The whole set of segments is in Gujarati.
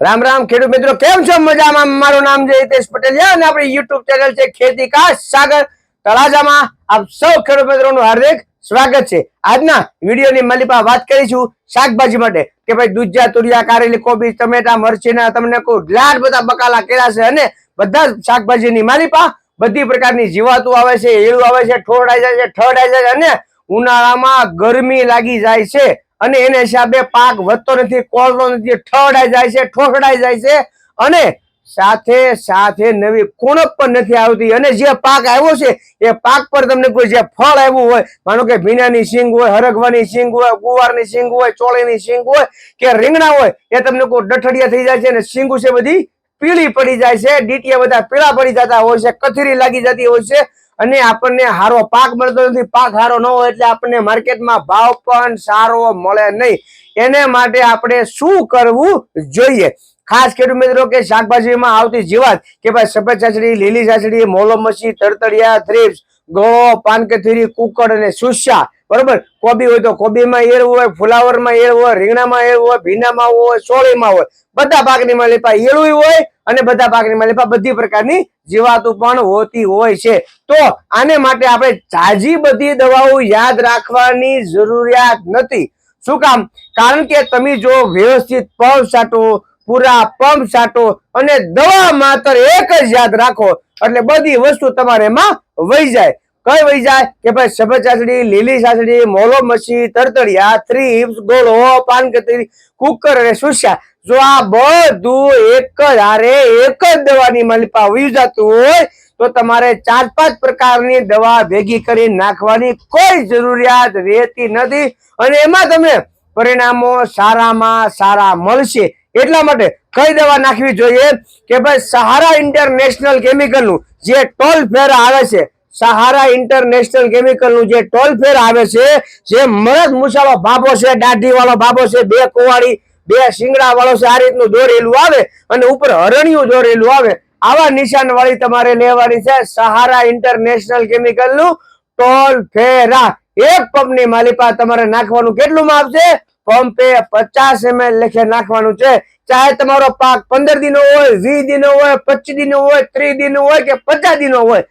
રામ રામ ખેડૂત મિત્રો, કેમ છો? મજામાં? મારું નામ છે હિતેશ પટેલ છે અને આપણી યુટ્યુબ ચેનલ છે ખેતી કાશ સાગર તળાજામાં આપ સૌ ખેડૂત મિત્રોનું હાર્દિક સ્વાગત છે. આજના વિડીયોની માલિપા વાત કરીશું શાકભાજી માટે કે ભાઈ દૂધિયા, તુરિયા, કારેલી, કોબી, ટમેટા, મરચીના, તમને કોઈ લાડ બધા બકાલા કેળા છે અને બધા શાકભાજીની માલિપા બધી પ્રકારની જીવાતું આવે છે, એળું આવે છે ઠોડાઈ જાય છે ઠડાઈ જાય છે અને ઉનાળામાં ગરમી લાગી જાય છે. અને એને હિસાબે પાક વધતો નથી કોળતો નથી ઠડાઈ જાય છે, ઠોકડાઈ જાય છે અને સાથે સાથે નવી કુણપ પણ નથી આવતી. અને જે પાક આવ્યો છે, એ પાક પર તમને કોઈ જે ફળ આવ્યું હોય, માનો કે ભીનાની સિંગ હોય, હરગવાની સિંગ હોય, ગુવારની સિંગ હોય, ચોળીની સિંગ હોય કે રીંગણા હોય, એ તમને કોઈ ડઠડિયા થઈ જાય છે અને શીંગું છે બધી પીળી પડી જાય છે, ડીટીયા બધા પીળા પડી જતા હોય છે, કથરી લાગી જતી હોય છે અને આપણને હારો પાક મળતો નથી. પાક હારો ન હોય એટલે આપણને માર્કેટમાં ભાવ પણ સારો મળે નહીં. એને માટે આપણે શું કરવું જોઈએ? ખાસ ખેડૂત મિત્રો કે શાકભાજીમાં આવતી જીવાત કે ભાઈ સફેદ ચાચડી લીલી ચાચડી મોલો મચ્છી તરતડિયા થ્રીપ્સ ગળો પાનકથીરી, કુકડ અને સુસ્યા. બરોબર? કોબી હોય તો કોબીમાં એળ હોય, ફુલાવરમાં એર હોય, રીંગણામાં એર હોય, ભીંડામાં હોય, સોળીમાં હોય. બધા પાકની માલિપા એળું હોય અને બધા પાકની માલિપા બધી પ્રકારની જીવાતો પણ હોતી હોય છે. તો આને માટે આપણે જાજી બધી દવાઓ યાદ રાખવાની જરૂરિયાત નથી. શું કામ? કારણ કે તમે જો વ્યવસ્થિત પંપ સાટો, પૂરા પંપ સાટો અને દવા માત્ર એક જ યાદ રાખો, એટલે બધી વસ્તુ તમારે એમાં વહી જાય. કઈ વહી જાય? કે ભાઈ સફેદ ચાસડી લીલી ચાસડી મોલો મસી, તરતડિયા થ્રીપ્સ ગોળો, પાનકતરી, કુકર અને સુસ્યા. જો આ બધું એક જ હારે એક જ દવાની મલપા વહી જતું હોય, તો તમારે ચાર પાંચ પ્રકારની દવા ભેગી કરી નાખવાની કોઈ જરૂરિયાત રહેતી નથી. અને એમાં તમે પરિણામો સારામાં સારા મળશે. એટલા માટે કઈ દવા નાખવી જોઈએ કે ભાઈ સહારા ઇન્ટરનેશનલ કેમિકલનું, જે ટોલ ફેર આવે છે. સહારા ઇન્ટરનેશનલ કેમિકલનું જે ટોલ ફેર આવે છે, જે મરદ મુસાવા ભાભો છે દાઢી વાળો ભાભો છે, બે કુવાડી બે શિંગડા વાળો છે, આ રીતનું દોરેલું આવે અને ઉપર હરણિયું દોરેલું આવે. આવા નિશાન વાળી તમારે લેવાની છે સહારા ઇન્ટરનેશનલ કેમિકલનું ટોલ ફેરા. એક પંપની માલિપા તમારે નાખવાનું કેટલું આવશે પંપે પચાસ એમએલ લેખે નાખવાનું છે. ચાહે તમારો પાક પંદર દિનો હોય, વીસ દિનો હોય, પચીસ દિનો હોય, ત્રીસ દિનો હોય કે પચાસ દિનો હોય,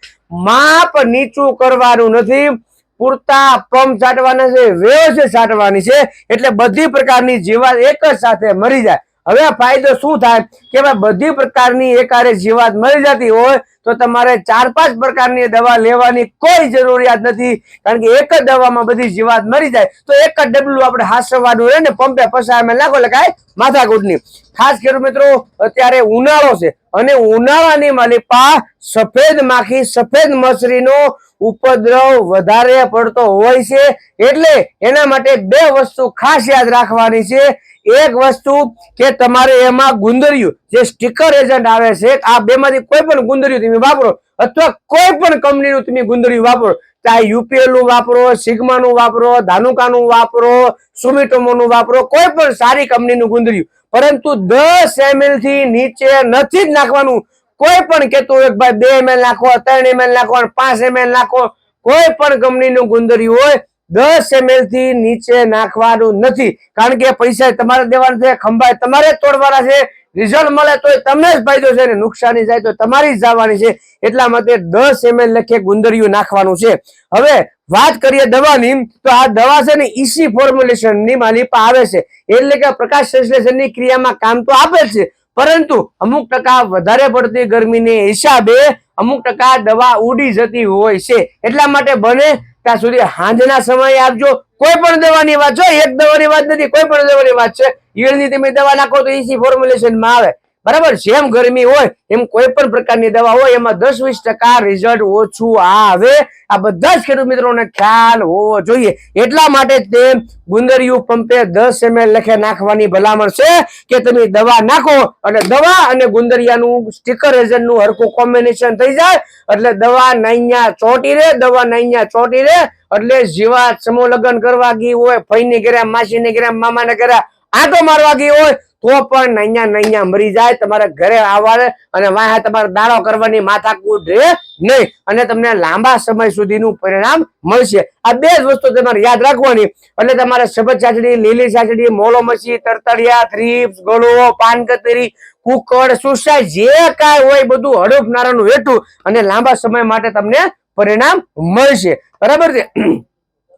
માપ નીચું કરવાનું નથી. પૂરતા પંપ છાંટવાના છે વ્યવસ્થિત છાંટવાની છે, એટલે બધી પ્રકારની જીવાત એક જ સાથે મરી જાય. હવે ફાયદો શું થાય? કે ભાઈ બધી પ્રકારની એકારે જીવાત મરી જતી હોય તો તમારે ચાર પાંચ પ્રકારની દવા લેવાની કોઈ જરૂરિયાત નથી, કારણ કે એક જ દવામાં બધી જીવાત મરી જાય. તો એક જ ડબલું આપણે હાસવાનું હોય ને, પંપે પસારમાં નાખો, એટલે કાંઈ માથાકૂટની ખાસ ખેડૂત મિત્રો, અત્યારે ઉનાળો છે, અને ઉનાળાની માલિપા સફેદ માખી, સફેદ મસરીનો ઉપદ્રવ વધારે પડતો હોય છે, એટલે એના માટે બે વસ્તુ ખાસ યાદ રાખવાની છે. એક વસ્તુ કે તમારે એમાં ગુંદરિયું, જે સ્ટીકર એજન્ટ આવે છે, આ બેમાંથી કોઈ પણ ગુંદરિયું તમે વાપરો અથવા કોઈ પણ કંપનીનું તમે ગુંદરિયું વાપરો, ચાહે યુપીએલનું વાપરો, સિગ્મા નું વાપરો, ધાનુકા નું વાપરો, સુમિટોમો નું વાપરો, કોઈ પણ સારી કંપનીનું ગુંદરિયું પરંતુ દસ એમએલથી નીચે નથી જ નાખવાનું. કોઈ પણ કેતું હોય ભાઈ બે એમએલ નાખો, ત્રણ એમએલ નાખો પાંચ એમએલ નાખો, કોઈ પણ કંપનીનું ગુંદરિયું હોય, દસ એમએલથી નીચે નાખવાનું નથી. કારણ કે પૈસા તમારે દેવાના છે, ખંભાય તમારે તોડવાના છે. રિઝલ્ટ મળે તો તમને જ ફાયદો છે ને નુકસાની જાય તો તમારી જ જવાની છે. એટલા માટે દસ એમએલ લખે ગુંદરિયું નાખવાનું છે. હવે વાત કરીએ દવાની, તો આ દવા છે ને ઈસી ફોર્મ્યુલેશનની માલિપા આવે છે. એટલે કે પ્રકાશ સંશ્લેષણની ક્રિયામાં કામ તો આપે છે. પરંતુ અમુક ટકા વધારે પડતી ગરમીને હિસાબે અમુક ટકા દવા ઉડી જતી હોય છે. એટલા માટે બને ત્યાં સુધી સાંજના સમયે આપજો. કોઈ પણ દવાની વાત છે, એક દવાની વાત નથી, કોઈ પણ દવાની વાત છે. ઈયળની તમે દવા નાખો તો ઈસી ફોર્મ્યુલેશનમાં આવે. બરાબર? જેમ ગરમી હોય, એમ કોઈ પણ પ્રકારની દવા હોય, એમાં દસ વીસ ટકા રિઝલ્ટ ઓછું આવે. આ બધા જ ખેડૂત મિત્રોને ખ્યાલ હોવો જોઈએ. એટલા માટે તે ગુંદરિયું પંપે દસ એમએલ લખે નાખવાની ભલામણ છે કે તમે દવા નાખો અને દવા અને ગુંદરિયાનું સ્ટીકર એજન્ટનું હરખું કોમ્બિનેશન થઈ જાય. એટલે દવા નૈયા ચોટી રે, દવા નૈયા ચોટી રે. એટલે જીવાત સમૂહ લગ્ન કરવા ગઈ હોય, ફઈની ઘરે માસીને ઘરે મામાને ઘરે આંટો મારવા ગઈ હોય તો પણ નૈયા નૈયા મરી જાય, તમારે ઘરે આવવાને અને વાહ તમારે દાડો કરવાની માથાકૂટ રહે નહીં. અને તમને લાંબા સમય સુધીનું પરિણામ મળશે. આ બે જ વસ્તુ તમારે યાદ રાખવાની. એટલે તમારે સફેદ ચાચડી લીલી ચાચડી મોલો મચ્છી તરતડિયા થ્રીપ્સ ગળો, પાન કતરી કુકડ સુસા જે કાંઈ હોય બધું હડપ નારાનું હેઠું અને લાંબા સમય માટે તમને પરિણામ મળશે. બરાબર છે?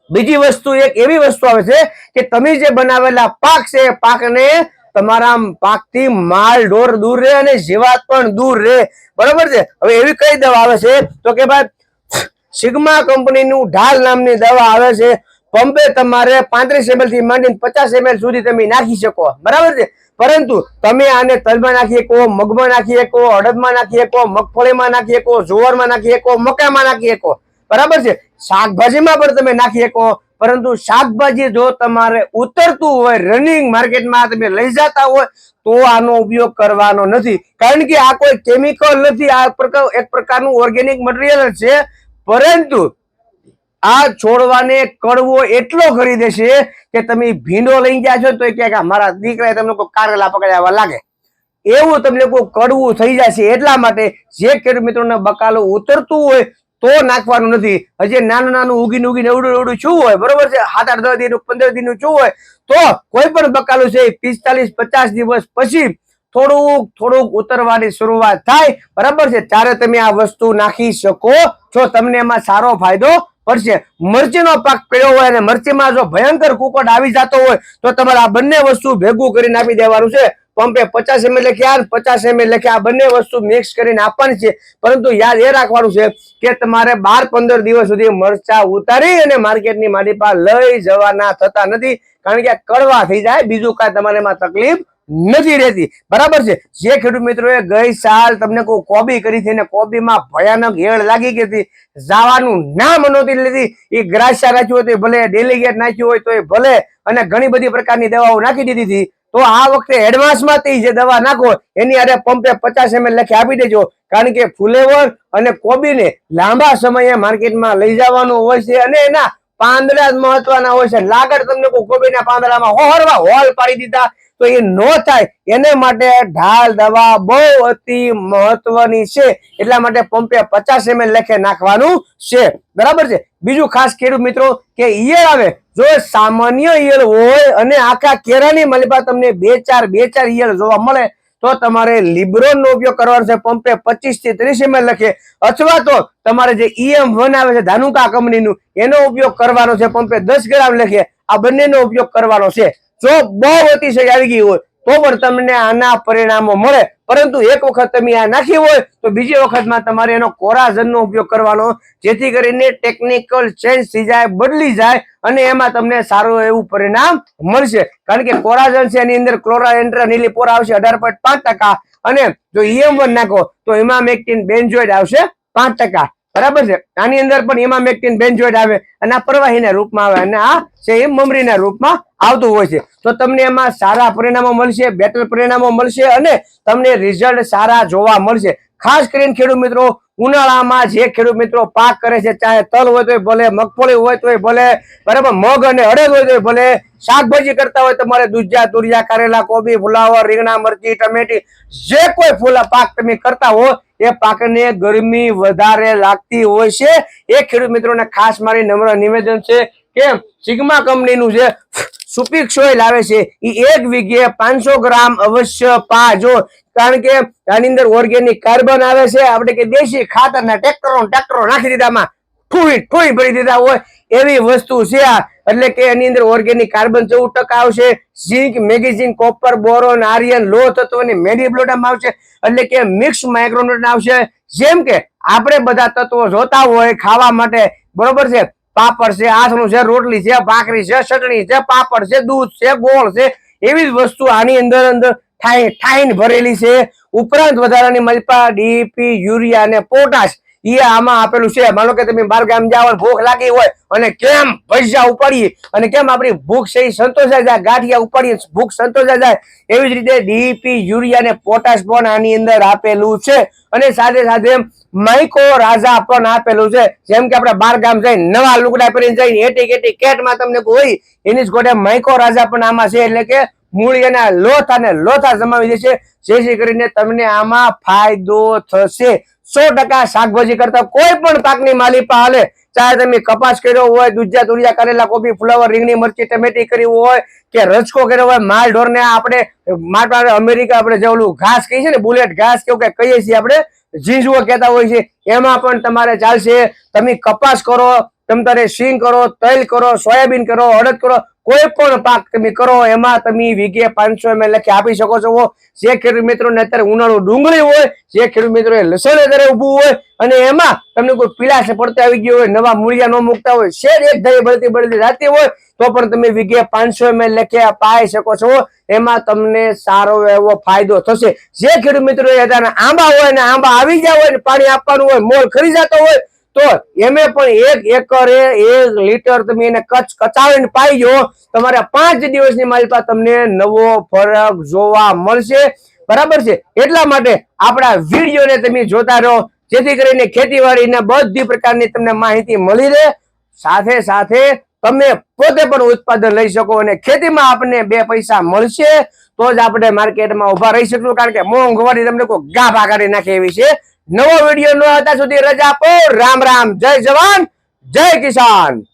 બીજી વસ્તુ એક એવી વસ્તુ આવે છે કે તમે જે બનાવેલા પાક છે પાકને તમારા પાકથી માલ, ઢોર દૂર રહે અને જીવાત પણ દૂર રહે. બરોબર છે? હવે એવી કઈ દવા આવે છે? તો કે ભાઈ, સિગ્મા કંપનીનું ઢાલ નામની દવા આવે છે. પંપે તમારે પાંત્રીસ એમએલથી માંડીને પચાસ એમએલ સુધી તમે નાખી શકો. બરાબર છે? પરંતુ તમે આને તલમાં નાખી શકો, મગમાં નાખી શકો, અડદમાં નાખી શકો, મગફળીમાં નાખી શકો, જુવારમાં નાખી શકો મકામાં નાખી શકો. બરાબર છે? શાકભાજીમાં પણ તમે નાખી શકો. પરંતુ શાકભાજી જો તમારે ઉતરતું હોય રનિંગ માર્કેટમાં તમે લઈ જતા હોય, તો આનો ઉપયોગ કરવાનો નથી. કારણ કે આ કોઈ કેમિકલ નથી, આ પ્રકાર, એક પ્રકારનું ઓર્ગેનિક મટીરિયલ છે. પરંતુ આ છોડવાને કડવો એટલો કરી દેશે કે તમે ભીંડો લઈ ગયા છો, તો ક્યાંક મારા દીકરાએ તમને કોઈ કારેલા પકડાવા લાગે. એવું તમને કોઈ કડવું થઈ જશે એટલા માટે જે ખેડૂત મિત્રોને બકાલો ઉતરતું હોય તો નાખવાનું નથી. હજી નાનું નાનું ઉગીને ઉગીને એવડું એવડું શું હોય? બરોબર છે? સાત આઠ દસ દિન, પંદર દિન શું હોય? તો કોઈ પણ બકાલું છે પિસ્તાલીસ, પચાસ દિવસ પછી થોડુંક થોડુંક ઉતરવાની શરૂઆત થાય. બરાબર છે? ત્યારે તમે આ વસ્તુ નાખી શકો. છો તમને એમાં સારો ફાયદો પડશે. મરચીનો પાક પડ્યો હોય અને મરચીમાં જો ભયંકર કુકટ આવી જતો હોય, તો તમારે આ બંને વસ્તુ ભેગું કરીને આપી દેવાનું છે. પંપે પચાસ એમએલ લખ્યા પચાસ એમએલ લખ્યા બંને વસ્તુ મિક્સ કરીને આપવાની છે. પરંતુ યાદ એ રાખવાનું છે કે તમારે બાર પંદર દિવસ સુધી મરચા ઉતારી અને માર્કેટની મારી પાસે લઈ જવાના થતા નથી. કારણ કે કડવા થઈ જાય, બીજું કાંઈ તમારે એમાં તકલીફ નથી રહેતી. બરાબર છે? જે ખેડૂત મિત્રોએ ગઈ સાલ તમને કોઈ કોબી કરી હતી અને કોબીમાં ભયાનક હેળ લાગી ગઈ હતી, જવાનું નામ નહોતી લીધી. એ ગ્રાસ્યા રાખ્યું હોય તો ભલે ડેલીગેટ નાખ્યું હોય તો એ ભલે, અને ઘણી બધી પ્રકારની દવાઓ નાખી દીધી હતી. તો આ વખતે એડવાન્સમાંથી જે દવા નાખો, એની આરે પંપે પચાસ એમએલ લખી આપી દેજો. કારણ કે ફુલેવર અને કોબીને લાંબા સમયે માર્કેટમાં લઈ જવાનું હોય છે અને એના પાંદડા જ મહત્વના હોય છે. લાગડ તમને કોબીના પાંદડામાં હોરવા હોલ પાડી દીધા, તો એ નો થાય. એને માટે ઢાલ દવા બહુ અતિ મહત્વની છે. એટલા માટે પંપે પચાસ એમએલ લેખે નાખવાનું છે. બરાબર છે? બીજું ખાસ ખેડૂત મિત્રો કે ઈયળ આવે જો સામાન્ય ઈયળ હોય અને આખા કેરાની મલિપા તમને બે ચાર બે ચાર ઈયળ જોવા મળે, તો તમારે લિબ્રોન નો ઉપયોગ કરવાનો છે. પંપે પચીસથી ત્રીસ એમએલ લખે અથવા તો તમારે જે ઈએમ વન આવે છે, ધાનુકા કંપનીનું, એનો ઉપયોગ કરવાનો છે. પંપે દસ ગ્રામ લખે આ બંનેનો ઉપયોગ કરવાનો છે. જો બહુ અતિશય આવી ગઈ હોય તો પણ તમને આના પરિણામો મળે. પરંતુ એક વખત તમે આ નાખી હોય, તો બીજી વખતમાં તમારે એનો કોરાઝનનો ઉપયોગ કરવાનો. જેથી કરીને ટેકનિકલ ચેન્જ થઈ જાય, બદલી જાય, અને એમાં તમને સારું એવું પરિણામ મળશે. કારણ કે કોરાઝન છે, એની અંદર ક્લોરાએન્ટ્રા નીલીપોર આવશે અઢાર પોઈન્ટ પાંચ ટકા. અને જો ઈએમ વન નાખો, તો એમાં મેક્ટિન બેન્જોઇડ આવશે પાંચ ટકા. બરાબર છે? આની અંદર પણ એમાં મેક્ટિન બેન્જોઇડ આવે અને આ પ્રવાહીના રૂપમાં આવે અને આ છે એ મમરીના રૂપમાં આવતું હોય છે. તો તમને એમાં સારા પરિણામો મળશે બેટર પરિણામો મળશે અને તમને રિઝલ્ટ સારા જોવા મળશે. ખાસ કરીને ખેડૂત મિત્રો, ઉનાળામાં જે ખેડૂત મિત્રો પાક કરે છે, ચાહે તલ હોય તોય ભલે, મગફળી હોય તોય ભલે, બરાબર, મગ અને અડદ હોય તોય ભલે, શાકભાજી કરતા હોય તમારે દૂધિયા, તુરિયા, કારેલા, કોબી, ફુલાવર, રીંગણા, મરચી, ટમેટી, જે કોઈ ફૂલા પાક તમે કરતા હો એ પાકને ગરમી વધારે લાગતી હોય છે. એ ખેડૂત મિત્રોને ખાસ મારી નમ્ર નિવેદન છે કે સિગ્મા કંપનીનું જે સુપીક સોઇલ આવે છે એ એક વીઘે પાંચસો ગ્રામ અવશ્ય પાજો કારણ કે આની અંદર ઓર્ગેનિક કાર્બન આવે છે, આપણે કે દેશી ખાતરના ટ્રેક્ટરો ટ્રેક્ટરો નાખી દીધામાં. ઠુઈ ઠુઈ ભરી દીધા હોય એવી વસ્તુ છે આ. એટલે કે એની અંદર ઓર્ગેનિક કાર્બન ચૌદ ટકા આવશે zinc magnesium copper boron iron લો તત્વની મેડિબ્લોડમ આવશે. એટલે કે મિક્સ માઇક્રોન્યુટ્રન આવશે. જેમ કે આપણે બધા તત્વો જોતા હોય ખાવા માટે, બરોબર છે? પાપડ છે, આથણું છે, રોટલી છે, ભાખરી છે, ચટણી છે, પાપડ છે, દૂધ છે, ગોળ છે, એવી જ વસ્તુ આની અંદર અંદર ઠાઈ ઠાઈન ભરેલી છે. ઉપરાંત વધારાની મલ્પા, ડીપી, યુરિયા અને પોટાશ આમાં આપેલું છે. માનો કે તમે બાર ગામ જાઓ ભૂખ લાગી હોય અને કેમ પૈસા ઉપાડીએ અને કેમ આપણી ભૂખ છે એ સંતોષાઈ જાય, ગાંઠિયા ઉપાડીએ ભૂખ સંતોષાય જાય, એવી જ રીતે ડીપી યુરિયા અને પોટાશ પણ આની અંદર આપેલું છે. અને સાથે સાથે માઇકો રાજા પણ આપેલું છે. જેમ કે આપણે બાર ગામ જઈને નવા લુગડા પહેરીને જઈને એટી કેટી કેટમાં તમને હોય એની જ ગોડે માઇકો રાજા પણ આમાં છે. એટલે કે મૂળિયાના લોથા અને લોથા જમાવી દેશે. જેથી કરીને તમને આમાં ફાયદો થશે. સો ટકા શાકભાજી કરતા કોઈ પણ પાકની માલિપા હાલે ચાહે તમે કપાસ કર્યો હોય દુજા તુરિયા, કરેલા કોબી, ફુલાવર, રીંગણી, મરચી, ટમેટી કરી હોય કે રચકો કર્યો હોય, માલ ઢોરને આપણે માટવા અમેરિકા આપણે જેવું ઘાસ કહીએ છીએ ને, બુલેટ ઘાસ કેવું કે કહીએ છીએ આપણે ઝીંઝવો કહેતા હોય છે, એમાં પણ તમારે ચાલશે, તમે કપાસ કરો, તમે તારે સિંગ કરો, તૈલ કરો, સોયાબીન કરો અડદ કરો કોઈ પણ પાક તમે કરો, એમાં તમે વીઘે પાંચસો એમ લખી આપી શકો છો. જે ખેડૂત મિત્રોને અત્યારે ઉનાળું ડુંગળી હોય, જે ખેડૂત મિત્રોએ લસણ અત્યારે ઊભું હોય, અને એમાં તમને કોઈ પીલાશ પડતી આવી ગયો હોય, નવા મૂળિયા ન મૂકતા હોય, શેર એક ધારી બળતી બળતી રાતી હોય, તો પણ તમે વીઘે પાંચસો એમ લખે પાઈ શકો છો. એમાં તમને સારો એવો ફાયદો થશે. જે ખેડૂત મિત્રો આંબા હોય ને આંબા આવી ગયા હોય, ને પાણી આપવાનું હોય, મોલ ખરી જતો હોય તો એમે પણ એક એકરે એક લીટર તમે એને કચ કચાવીને પાઈ જો તમારે પાંચ દિવસની માલિકા તમને નવો ફરક જોવા મળશે. બરાબર છે? એટલા માટે આપણા વિડીયોને તમે જોતા રહો. જેથી કરીને ખેતીવાડીને બધી પ્રકારની તમને માહિતી મળી રહે. સાથે સાથે તમે પોતે પણ ઉત્પાદન લઈ શકો અને ખેતીમાં આપણને બે પૈસા મળશે. તો જ આપણે માર્કેટમાં ઊભા રહી શકશું. કારણ કે મોંઘવારી તમને કોઈ ગાભા કરી નાખે એવી છે. નવો વીડિયો ન હતા સુધી રજા આપો. રામ રામ. જય જવાન. જય કિસાન.